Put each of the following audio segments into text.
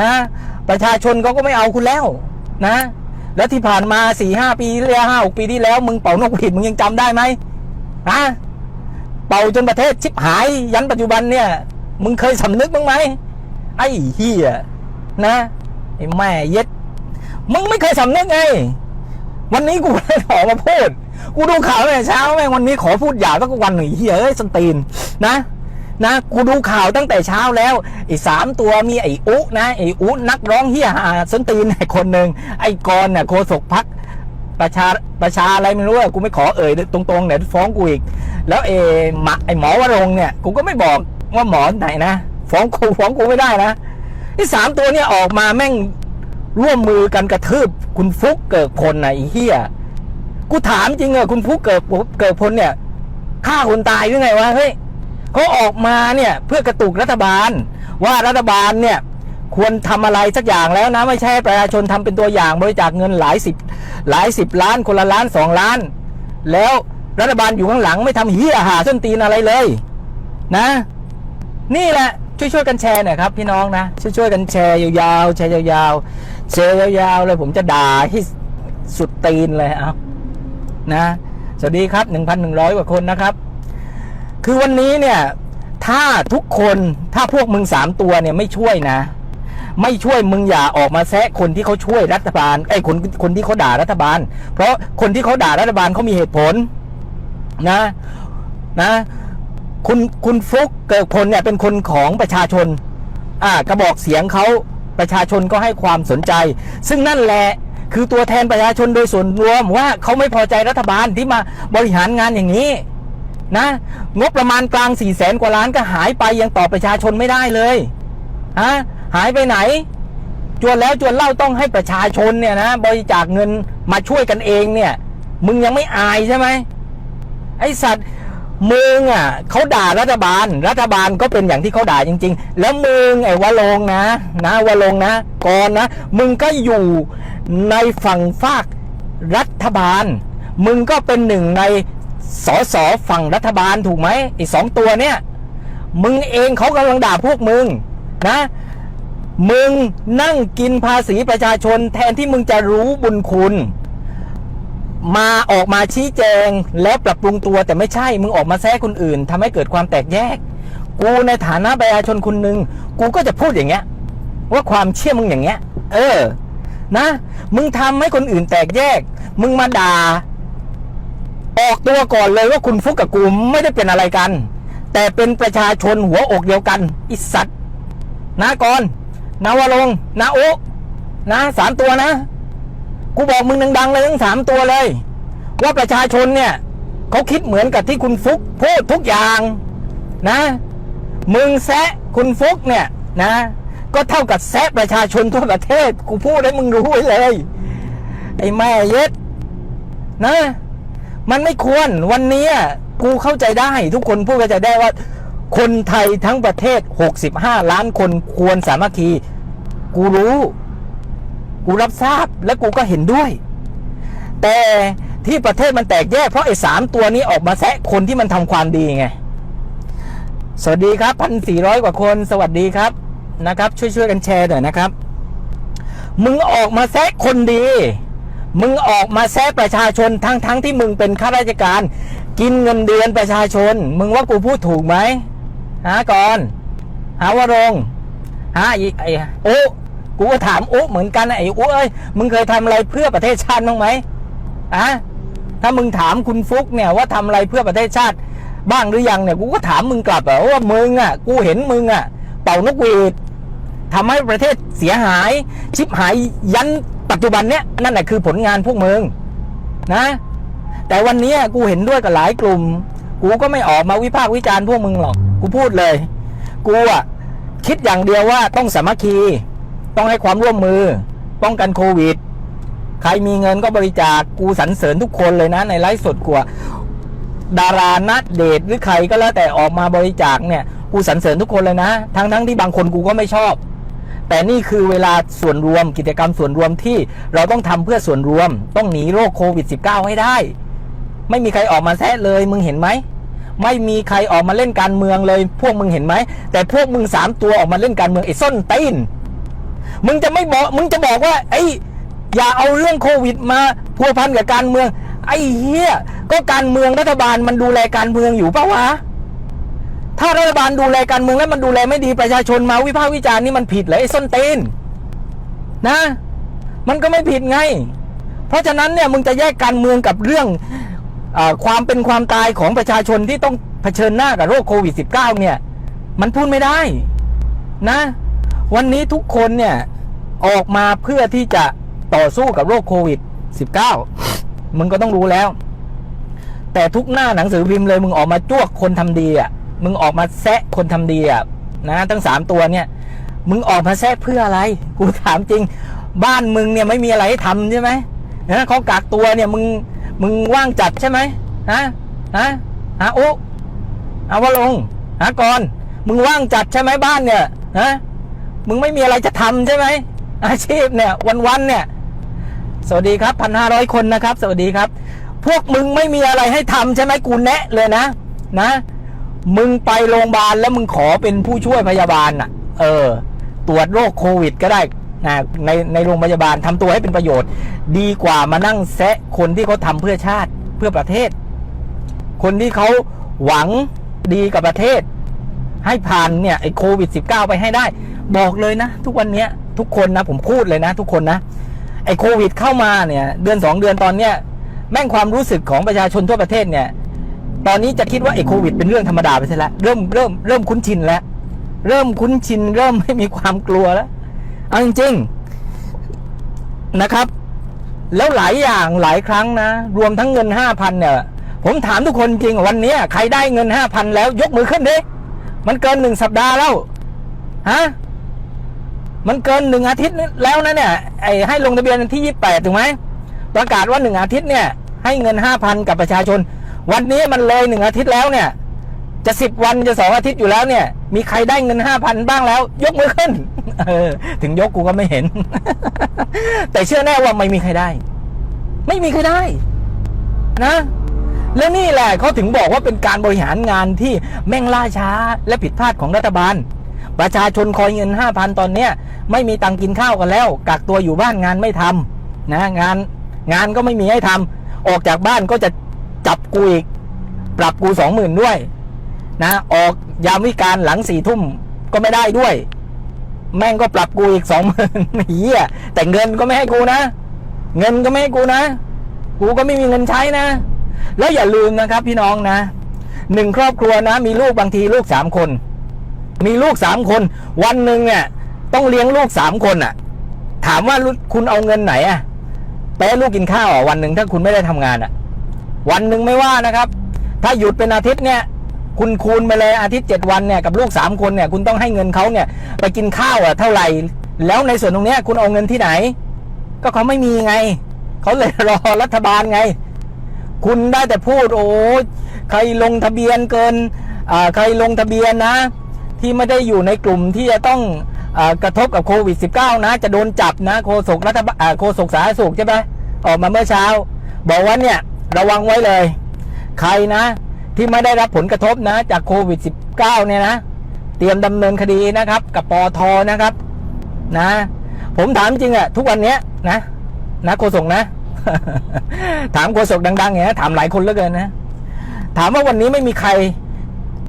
นะ ประชาชนเขาก็ไม่เอาคุณแล้วนะ แล้วที่ผ่านมาสี่ห้าปีที่แล้วห้าหกปีที่แล้ว มึงเป่านกหวีดมึงยังจำได้ไหมฮะเป่าจนประเทศชิบหายยันปัจจุบันเนี่ย มึงเคยสำนึกบ้างไหมไอ้เฮียนะไอ้แม่เย็ด มึงไม่เคยสำนึกไง วันนี้กูเลยออมาพูด กูดูข่าวแต่เช้าแม่งวันนี้ขอพูดหยาบสักวันหนึ่งเฮียเอ้ยสนตีนนะ นะกูดูข่าวตั้งแต่เช้าแล้วไอ้สามตัวมีไอ้อุนะไอ้อุนักร้องเฮียหาสนตีนไอ้คนหนึ่งไอ้กรณ์เนี่ยโคศกพักประชาประชาอะไรไม่รู้อะกูไม่ขอเอ่ยตรงๆเดี๋ยวฟ้องกูอีก แล้วเอหมไอ้หมอวรงเนี่ยกูก็ไม่บอกว่าหมอไหนนะฟ้องกูฟ้องกูไม่ได้นะไอ้สามตัวเนี่ยออกมาแม่งร่วมมือกันกระทืบคุณฟุกเกิดพลน่ะไอ้เฮียกูถามจริงอะคุณฟุกเกิดเกิดพลเนี่ยฆ่าคนตายหรือไงวะเฮ้ย เขาออกมาเนี่ยเพื่อกระตุกรัฐบาล ว่ารัฐบาลเนี่ยควรทำอะไรสักอย่างแล้วนะไม่ใช่ประชาชนทำเป็นตัวอย่างบริจาคเงินหลายสิบหลายสิบล้านคนละล้านสองล้าน แล้วรัฐบาลอยู่ข้างหลังไม่ทำเหี้ยหาส้นตีนอะไรเลย นะ นี่แหละช่วยช่วยๆกันแชร์หน่อยครับพี่น้องนะช่วยช่วยๆกันแชร์ยาวๆแชร์ยาวๆแชร์ยาวๆเลยผมจะด่าให้สุดตีนเลยเอานะสวัสดีครับ1,100กว่าคนนะครับ คือวันนี้เนี่ย ถ้าทุกคนถ้าพวกมึงสามตัวเนี่ยไม่ช่วยนะ ไม่ช่วยมึงอย่าออกมาแซะคนที่เขาช่วยรัฐบาลไอ้คนคนที่เขาด่ารัฐบาล เพราะคนที่เขาด่ารัฐบาลเขามีเหตุผลนะนะ คุณคุณฟลุกเกิดผลเนี่ยเป็นคนของประชาชน อ่ากระบอกเสียงเขาประชาชนก็ให้ความสนใจ ซึ่งนั่นแหละคือตัวแทนประชาชนโดยส่วนรวมว่าเขาไม่พอใจรัฐบาลที่มาบริหารงานอย่างนี้ นะ งบประมาณกลาง4ี่แสนกว่าล้านก็หายไปยังตอบประชาชนไม่ได้เลยฮะหายไปไหน จวนแล้วจวนเล่าต้องให้ประชาชนเนี่ยนะบริจาคเงินมาช่วยกันเองเนี่ย มึงยังไม่อายใช่ไหมไอสัตว์มึงอะเขาด่ารัฐบาล รัฐบาลก็เป็นอย่างที่เขาด่าจริง ๆ แล้วมึงไอ้วะลงนะนะวะลงนะก่อนนะ มึงก็อยู่ในฝั่งฝากรัฐบาล มึงก็เป็นหนึ่งใน สสฝั่งรัฐบาลถูกไหมไอ้สองตัวเนี่ย มึงเองเขากำลังด่าพวกมึงนะ มึงนั่งกินภาษีประชาชนแทนที่มึงจะรู้บุญคุณ มาออกมาชี้แจงแล้วปรับปรุงตัวแต่ไม่ใช่ มึงออกมาแซะคนอื่นทำให้เกิดความแตกแยก กูในฐานะประชาชนคนหนึ่งกูก็จะพูดอย่างเงี้ย ว่าความเชื่อมึงอย่างเงี้ย เออ นะ มึงทำให้คนอื่นแตกแยก มึงมาด่า ออกตัวก่อนเลยว่าคุณฟุกกับกูไม่ได้เป็นอะไรกัน แต่เป็นประชาชนหัวอกเดียวกันอิสัตนะก่อนนาวรงนาโอะนะสามตัวนะ กูบอกมึงดังๆเลยทั้งสามตัวเลย ว่าประชาชนเนี่ยเขาคิดเหมือนกับที่คุณฟุกพูดทุกอย่างนะ มึงแซะคุณฟุกเนี่ยนะ ก็เท่ากับแซะประชาชนทั่วประเทศ กูพูดให้มึงรู้ไว้เลย ไอ้แม่เย็ดนะ มันไม่ควรวันนี้กูเข้าใจได้ ทุกคนพูดเข้าใจได้ว่า คนไทยทั้งประเทศ 65 ล้านคนควรสามัคคี กูรู้ กูรับทราบและกูก็เห็นด้วย แต่ที่ประเทศมันแตกแยกเพราะไอ้สามตัวนี้ออกมาแซะคนที่มันทำความดีไง สวัสดีครับพันสี่ร้อยกว่าคน สวัสดีครับนะครับ ช่วยช่วยๆกันแชร์หน่อยนะครับ มึงออกมาแซะคนดี มึงออกมาแซะประชาชนทั้งทั้งที่มึงเป็นข้าราชการ กินเงินเดือนประชาชน มึงว่ากูพูดถูกไหมหาก่อนหาวรงหาไอ้ไอ้โอ้กูก็ถามโอ้เหมือนกันไอ้โอ้เอ้ยมึงเคยทำอะไรเพื่อประเทศชาติบ้างไหมอะถ้ามึงถามคุณฟุกเนี่ยว่าทำอะไรเพื่อประเทศชาติ บ้างหรือยังเนี่ยกูก็ถามมึงกลับอะว่ามึงอะกูเห็นมึงอะเป่านกหวีด ทำให้ประเทศเสียหาย ชิบหายยันปัจจุบันเนี้ยนั่นแหละคือผลงานพวกมึงนะ แต่วันนี้กูเห็นด้วยกับหลายกลุ่ม กูก็ไม่ออกมาวิพากษ์วิจารณ์พวกมึงหรอก กูพูดเลย กูอะคิดอย่างเดียวว่าต้องสามัคคี ต้องให้ความร่วมมือ ป้องกันโควิด ใครมีเงินก็บริจาคกูสรรเสริญทุกคนเลยนะ ในไลฟ์สดกูอะดารานัดเดทหรือใครก็แล้วแต่ออกมาบริจาคเนี่ย กูสรรเสริญทุกคนเลยนะ ทั้งทั้งที่บางคนกูก็ไม่ชอบ แต่นี่คือเวลาส่วนรวมกิจกรรมส่วนรวมที่เราต้องทำเพื่อส่วนรวม ต้องหนีโรคโควิด -19 ให้ได้ ไม่มีใครออกมาแซะเลยมึงเห็นไหมไม่มีใครออกมาเล่นการเมืองเลย พวกมึงเห็นไหม แต่พวกมึงสามตัวออกมาเล่นการเมืองไอ้ส้นตีนมึงจะไม่บอกมึงจะบอกว่า ไอ้อย่าเอาเรื่องโควิดมาพัวพันกับการเมือง ไอ้เหี้ยก็การเมืองรัฐบาลมันดูแลการเมืองอยู่ปะวะ ถ้ารัฐบาลดูแลการเมืองแล้วมันดูแลไม่ดีประชาชนมาวิพากษ์วิจารณ์นี่มันผิดเหรอไอ้ส้นเตนนะ มันก็ไม่ผิดไง เพราะฉะนั้นเนี่ยมึงจะแยกการเมืองกับเรื่องอความเป็นความตายของประชาชนที่ต้องเผชิญหน้ากับโรคโควิด -19 เนี่ย มันพูดไม่ได้นะ วันนี้ทุกคนเนี่ยออกมาเพื่อที่จะต่อสู้กับโรคโควิด -19 มึงก็ต้องรู้แล้ว แต่ทุกหน้าหนังสือพิมพ์เลยมึงออกมาจ้วกคนทำดีอะ มึงออกมาแซะคนทำดีอะนะทั้งสามตัวเนี่ย มึงออกมาแซะเพื่ออะไร กูถามจริง บ้านมึงเนี่ยไม่มีอะไรให้ทำใช่ไหมนะเขากักตัวเนี่ยมึงมึงว่างจัดใช่ไหมฮะฮะฮะโอ้เอาวะลงฮะก่อน มึงว่างจัดใช่ไหมบ้านเนี่ยฮะมึงไม่มีอะไรจะทำใช่ไหมอาชีพเนี่ย วันๆเนี่ย สวัสดีครับพันห้าร้อยคนนะครับ สวัสดีครับ พวกมึงไม่มีอะไรให้ทำใช่ไหมกูแนะเลยนะ นะ มึงไปโรงพยาบาลแล้วมึงขอเป็นผู้ช่วยพยาบาลน่ะ เออ ตรวจโรคโควิดก็ได้นะในในโรงพยาบาลทำตัวให้เป็นประโยชน์ ดีกว่ามานั่งแซะคนที่เขาทำเพื่อชาติเพื่อประเทศ คนที่เขาหวังดีกับประเทศ ให้ผ่านเนี่ยไอ้โควิด -19 ไปให้ได้ บอกเลยนะ ทุกวันเนี้ยทุกคนนะ ผมพูดเลยนะ ทุกคนนะ ไอ้โควิด เข้ามาเนี่ย เดือนสองเดือนตอนเนี้ยแม่งความรู้สึกของประชาชนทั่วประเทศเนี่ย ตอนนี้จะคิดว่าไอ้โควิดเป็นเรื่องธรรมดาไปซะแล้วเริ่มเริ่มเริ่มคุ้นชินแล้ว เริ่มคุ้นชิน เริ่มไม่มีความกลัวแล้วเอาจริงๆนะครับ แล้วหลายอย่างหลายครั้งนะ รวมทั้งเงินห้าพันเนี่ย ผมถามทุกคนจริงวันนี้ใครได้เงินห้าพันแล้ว ยกมือขึ้นดิมันเกินหนึ่งสัปดาห์แล้วฮะมันเกินหนึ่งอาทิตย์แล้วนะเนี่ยไอ้ให้ลงทะเบียนที่ยี่แปดถูกไหมประกาศว่าหนึ่งอาทิตย์เนี่ย ให้เงินห้าพันกับประชาชน วันนี้มันเลยหนึ่งอาทิตย์แล้วเนี่ย จะสิบวันจะสองอาทิตย์อยู่แล้วเนี่ย มีใครได้เงินห้าพันบ้างแล้ว ยกมือขึ้นเออถึงยกกูก็ไม่เห็น แต่เชื่อแน่ว่าไม่มีใครได้ ไม่มีใครได้ นะแล้วนี่แหละเขาถึงบอกว่าเป็นการบริหารงานที่แม่งล่าช้าและผิดพลาดของรัฐบาล ประชาชนคอยเงินห้าพันตอนเนี้ย ไม่มีตังค์กินข้าวกันแล้วกักตัวอยู่บ้านงานไม่ทำนะ งานงานก็ไม่มีให้ทำออกจากบ้านก็จะ จับกูอีก ปรับกูสองหมื่นด้วย นะ ออกยามวิการหลังสี่ทุ่มก็ไม่ได้ด้วย แม่งก็ปรับกูอีกสองหมื่นเฮียแต่เงินก็ไม่ให้กูนะ เงินก็ไม่ให้กูนะ กูก็ไม่มีเงินใช้นะ แล้วอย่าลืมนะครับ พี่น้องนะหนึ่งครอบครัวนะ มีลูกบางทีลูกสามคน มีลูกสามคน วันหนึ่งเนี่ย ต้องเลี้ยงลูกสามคนอะ ถามว่าคุณเอาเงินไหนอะไปให้ลูกกินข้าวอะวันหนึ่งถ้าคุณไม่ได้ทำงานอะ วันหนึ่งไม่ว่านะครับ ถ้าหยุดเป็นอาทิตย์เนี่ย คุณคูณไปเลยอาทิตย์เจ็ดวันเนี่ยกับลูกสามคนเนี่ยคุณต้องให้เงินเขาเนี่ยไปกินข้าวอะเท่าไหร่ แล้วในส่วนตรงเนี้ยคุณเอาเงินที่ไหน ก็เขาไม่มีไง เขาเลยรอรัฐบาลไง คุณได้แต่พูดโอ้ใครลงทะเบียนเกินอ่าใครลงทะเบียนนะ ที่ไม่ได้อยู่ในกลุ่มที่จะต้องอากระทบกับโควิด -19 นะ จะโดนจับนะโฆษกรัฐบาลอ่าโฆษกสาธารณสุขใช่ไหมออกมาเมื่อเช้า บอกว่าเนี่ย ระวังไว้เลย ใครนะ ที่ไม่ได้รับผลกระทบนะ จากโควิด -19 เนี่ยนะ เตรียมดำเนินคดีนะครับ กับปอทนะครับนะ ผมถามจริงอะทุกวันนี้นะนะโฆษกนะ ถามโฆษกดังๆอย่างนี้ยถามหลายคนเหลือเกินนะ ถามว่าวันนี้ไม่มีใคร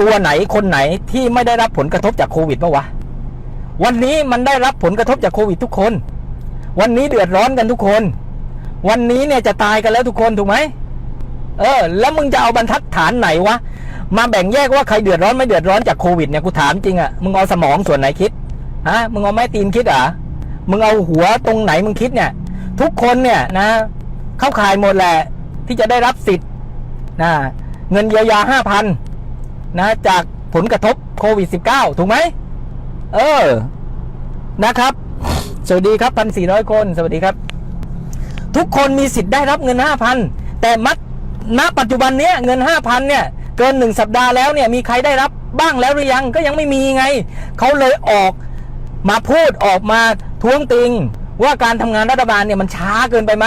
ตัวไหนคนไหนที่ไม่ได้รับผลกระทบจากโควิดปะวะวันนี้มันได้รับผลกระทบจากโควิดทุกคน วันนี้เดือดร้อนกันทุกคน วันนี้เนี่ยจะตายกันแล้วทุกคนถูกไหม เออ แล้วมึงจะเอาบรรทัดฐานไหนวะ มาแบ่งแยกว่าใครเดือดร้อนไม่เดือดร้อนจากโควิดเนี่ยกูถามจริงอะ่ะ มึงเอาสมองส่วนไหนคิด ฮะ มึงเอาไม้ตีนคิดเหรอะมึงเอาหัวตรงไหนมึงคิดเนี่ย ทุกคนเนี่ยนะ เข้าข่ายหมดแหละ ที่จะได้รับสิทธิ์นะเงินเยียวยาห้าพันนะ จากผลกระทบโควิด -19 ถูกไหม เออ นะครับ สวัสดีครับพันสี่ร้อยคน สวัสดีครับ ทุกคนมีสิทธิ์ได้รับเงินห้าพันแต่มัด ณปัจจุบันเนี้ยเงินห้าพันเนี่ยเกินหนึ่งสัปดาห์แล้วเนี่ยมีใครได้รับบ้างแล้วหรือยังก็ยังไม่มีไง เขาเลยออกมาพูดออกมาท้วงติง ว่าการทำงานรัฐบาลเนี่ยมันช้าเกินไปไหม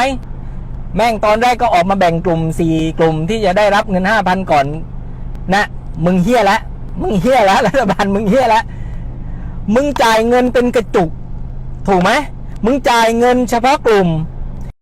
แม่งตอนแรกก็ออกมาแบ่งกลุ่มสี่กลุ่มที่จะได้รับเงินห้าพันก่อนนะมึงเฮี้ยแล้วมึงเฮี้ยแล้วรัฐบาลมึงเฮี้ยแล้วมึงจ่ายเงินเป็นกระจุก ถูกไหมมึงจ่ายเงินเฉพาะกลุ่ม